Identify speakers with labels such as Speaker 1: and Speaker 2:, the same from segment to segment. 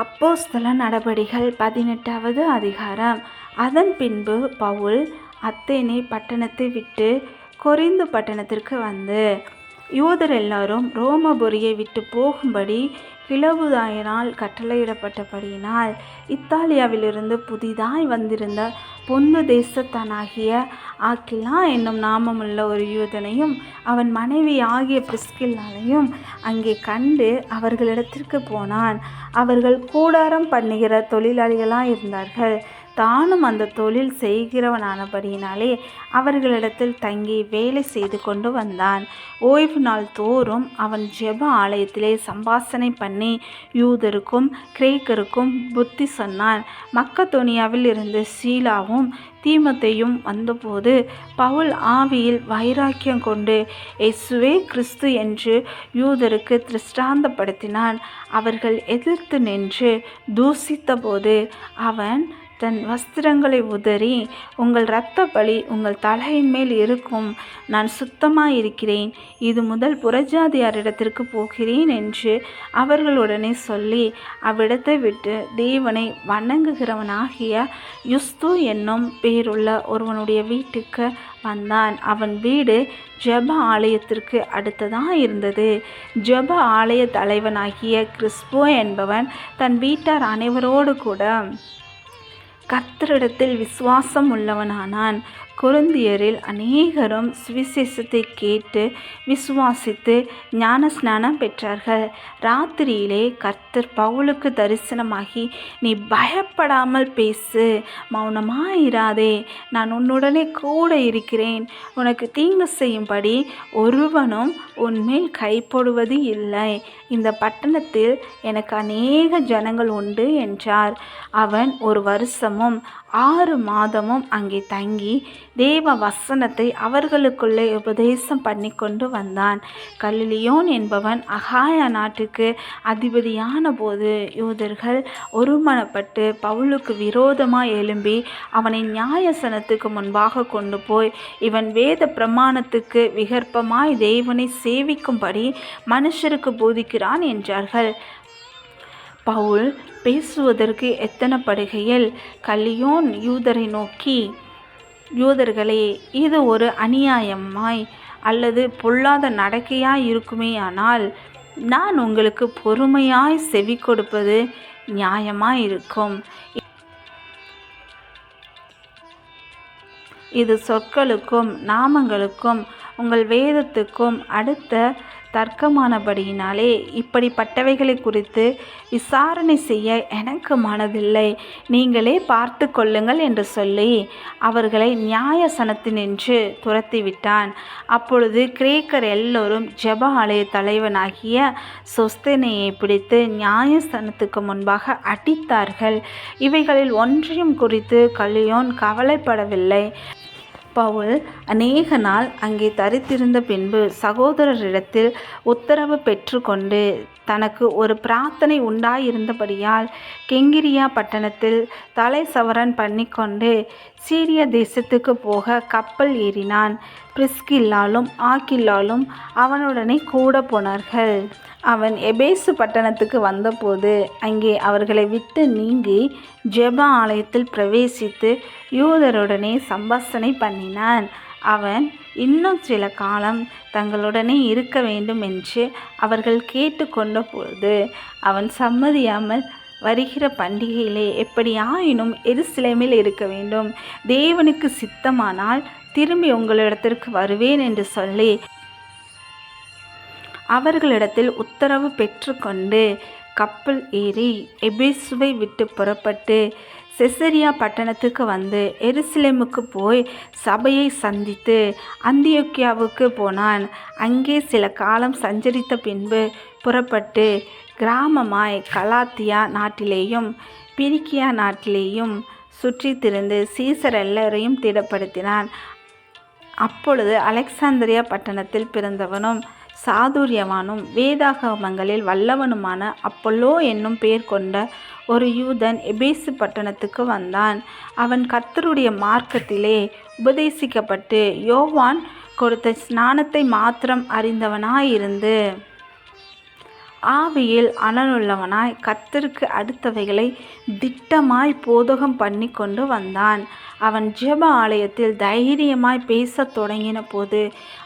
Speaker 1: அப்போஸ்தல நடபடிகள் பதினெட்டாவது அதிகாரம். அதன் பின்பு பவுல் அத்தேனே பட்டணத்தை விட்டு கொரிந்து பட்டணத்திற்கு வந்து. யூதர் எல்லாரும் ரோமபுரியை விட்டு போகும்படி கிளவுதாயனால் கட்டளையிடப்பட்டபடியினால் இத்தாலியாவிலிருந்து புதிதாய் வந்திருந்த பொந்து தேசத்தானாகிய ஆக்கிலா என்னும் நாமமுள்ள ஒரு யூதனையும் அவன் மனைவி ஆகிய பிரிஸ்கில்லாலையும் அங்கே கண்டு அவர்களிடத்திற்கு போனான். அவர்கள் கூடாரம் பண்ணுகிற தொழிலாளிகளாக இருந்தார்கள் தானும் அந்த தொழில் செய்கிறவனானபடியினாலே அவர்களிடத்தில் தங்கி வேலை செய்து கொண்டு வந்தான். ஓய்வு நாள் தோறும் அவன் ஜெப ஆலயத்திலே சம்பாசனை பண்ணி யூதருக்கும் கிரேக்கருக்கும் புத்தி சொன்னான். மக்கத்தோனியாவில் இருந்து சீலாவும் தீமத்தையும் வந்தபோது பவுல் ஆவியில் வைராக்கியம் கொண்டு எஸ்வே கிறிஸ்து என்று யூதருக்கு திருஷ்டாந்தப்படுத்தினான். அவர்கள் எதிர்த்து நின்று தூசித்தபோது அவன் தன் வஸ்திரங்களை உதறி உங்கள் இரத்த பலி உங்கள் தலையின் மேல் இருக்கும். நான் சுத்தமாக இருக்கிறேன் இது முதல் புறஜாதியாரிடத்திற்கு போகிறேன் என்று அவர்களுடனே சொல்லி அவ்விடத்தை விட்டு தேவனை வணங்குகிறவனாகிய யுஸ்து என்னும் பேருள்ள ஒருவனுடைய வீட்டுக்கு வந்தான். அவன் வீடு ஜெப ஆலயத்திற்கு அடுத்ததாக இருந்தது. ஜெப ஆலய தலைவனாகிய கிறிஸ்போ என்பவன் தன் வீட்டார் அனைவரோடு கூட கர்த்தரிடத்தில் விசுவாசம் உள்ளவனானான். கொருந்தியரில் அநேகரும் சுவிசேஷத்தை கேட்டு விசுவாசித்து ஞானஸ்நானம் பெற்றார்கள். ராத்திரியிலே கர்த்தர் பவுலுக்கு தரிசனமாகி நீ பயப்படாமல் பேசு மௌனமாயிராதே நான் உன்னுடனே கூட இருக்கிறேன். உனக்கு தீங்கு செய்யும்படி ஒருவனும் உன்மேல் கைப்போடுவது இல்லை. இந்த பட்டணத்தில் எனக்கு அநேக ஜனங்கள் உண்டு என்றார். அவன் ஒரு வருஷமும் ஆறு மாதமும் அங்கே தங்கி தேவ வசனத்தை அவர்களுக்குள்ளே உபதேசம் பண்ணி கொண்டு வந்தான். கலிலியோன் என்பவன் அகாய நாட்டுக்கு அதிபதியான போது யூதர்கள் ஒருமனப்பட்டு பவுலுக்கு விரோதமாக எழும்பி அவனை நியாயசனத்துக்கு முன்பாக கொண்டு போய் இவன் வேத பிரமாணத்துக்கு விகற்பமாய் தேவனை சேவிக்கும்படி மனுஷருக்கு போதிக்கிறான் என்றார்கள். பவுல் பேசுவதற்கு எத்தனப்படுகையில் கலியோன் யூதரை நோக்கி யூதர்களே இது ஒரு அநியாயமாய் அல்லது பொல்லாத நடக்கையாய் இருக்குமேயானால் நான் உங்களுக்கு பொறுமையாய் செவி கொடுப்பது நியாயமாய் இருக்கும் இது சொற்களுக்கும் நாமங்களுக்கும் உங்கள் வேதத்துக்கும் அடுத்த தர்க்கமானபடியினாலே இப்படிப்பட்டவைகளை குறித்து விசாரணை செய்ய எனக்கு மனதில்லை. நீங்களே பார்த்து கொள்ளுங்கள் என்று சொல்லி அவர்களை நியாயசனத்தினின்று துரத்திவிட்டான். அப்பொழுது கிரேக்கர் எல்லோரும் ஜப ஆலய தலைவனாகிய சொஸ்தனையை பிடித்து நியாயஸ்தானத்துக்கு முன்பாக அடித்தார்கள். இவைகளில் ஒன்றையும் குறித்து கலியோன் கவலைப்படவில்லை. பவுல் அநேக நாள் அங்கே தரித்திருந்த பின்பு சகோதரரிடத்தில் உத்தரவு பெற்றுக்கொண்டு தனக்கு ஒரு பிரார்த்தனை உண்டாயிருந்தபடியால் கெங்கிரியா பட்டணத்தில் தலை சவரன் பண்ணிக்கொண்டு சீரிய தேசத்துக்கு போக கப்பல் ஏறினான். பிரிஸ்கில்லாலும் ஆக்கில்லாலும் அவனுடனே கூட போனார்கள். அவன் எபேசு பட்டணத்துக்கு வந்தபோது அங்கே அவர்களை விட்டு நீங்கி ஜெப ஆலயத்தில் பிரவேசித்து யூதருடனே சம்பாஷனை பண்ணினான். அவன் இன்னும் சில காலம் தங்களுடனே இருக்க வேண்டும் என்று அவர்கள் கேட்டுக்கொண்ட பொழுது அவன் சம்மதியாமல் வருகிற பண்டிகையிலே எப்படியாயினும் எருசலேமில் இருக்க வேண்டும். தேவனுக்கு சித்தமானால் திரும்பி உங்களிடத்திற்கு வருவேன் என்று சொல்லி அவர்களிடத்தில் உத்தரவு பெற்றுக்கொண்டு கப்பல் ஏறி எபேசுவை விட்டு புறப்பட்டு செசரியா பட்டணத்துக்கு வந்து எருசலேமுக்கு போய் சபையை சந்தித்து அந்தியோக்கியாவுக்கு போனான். அங்கே சில காலம் சஞ்சரித்த பின்பு புறப்பட்டு கிராமமாய் கலாத்தியா நாட்டிலேயும் பிரிக்கியா நாட்டிலேயும் சுற்றி திரிந்து சீசர் எல்லாரையும் திடப்படுத்தினான். அப்பொழுது அலெக்சாந்திரியா பட்டணத்தில் பிறந்தவனும் சாதுரியவானும் வேதாகமங்களில் வல்லவனுமான அப்பல்லோ என்னும் பெயர் கொண்ட ஒரு யூதன் எபேசு பட்டணத்துக்கு வந்தான். அவன் கர்த்தருடைய மார்க்கத்திலே உபதேசிக்கப்பட்டு யோவான் கொடுத்த ஸ்நானத்தை மாத்திரம் அறிந்தவனாயிருந்து ஆவியில் அனலுள்ளவனாய் கத்தருக்கு அடுத்தவைகளை திட்டமாய் போதகம் பண்ணி கொண்டு வந்தான். அவன் ஜெப ஆலயத்தில் தைரியமாய் பேசத் தொடங்கின போது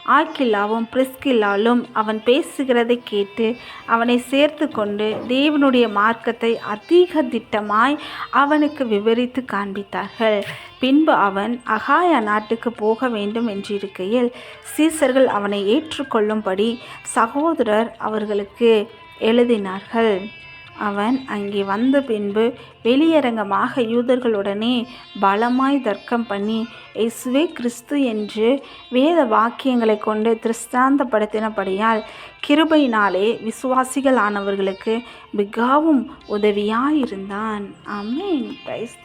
Speaker 1: ஆக்கில்லாவும் பிரிஸ்கில்லாலும் அவன் பேசுகிறதை கேட்டு அவனை சேர்த்து கொண்டு தேவனுடைய மார்க்கத்தை அதிக திட்டமாய் அவனுக்கு விவரித்து காண்பித்தார்கள். பின்பு அவன் அகாயா நாட்டுக்கு போக வேண்டும் என்றிருக்கையில் சீசர்கள் அவனை ஏற்றுக்கொள்ளும்படி சகோதரர் அவர்களுக்கு எழுதினார்கள். அவன் அங்கே வந்த பின்பு வெளியரங்கமாக யூதர்களுடனே பலமாய் தர்க்கம் பண்ணி இயேசுவே கிறிஸ்து என்று வேத வாக்கியங்களை கொண்டு திருஷ்டாந்தப்படுத்தினபடியால் கிருபையினாலே விசுவாசிகள் ஆனவர்களுக்கு மிகவும் உதவியாயிருந்தான். அமேன் பிரைஸ்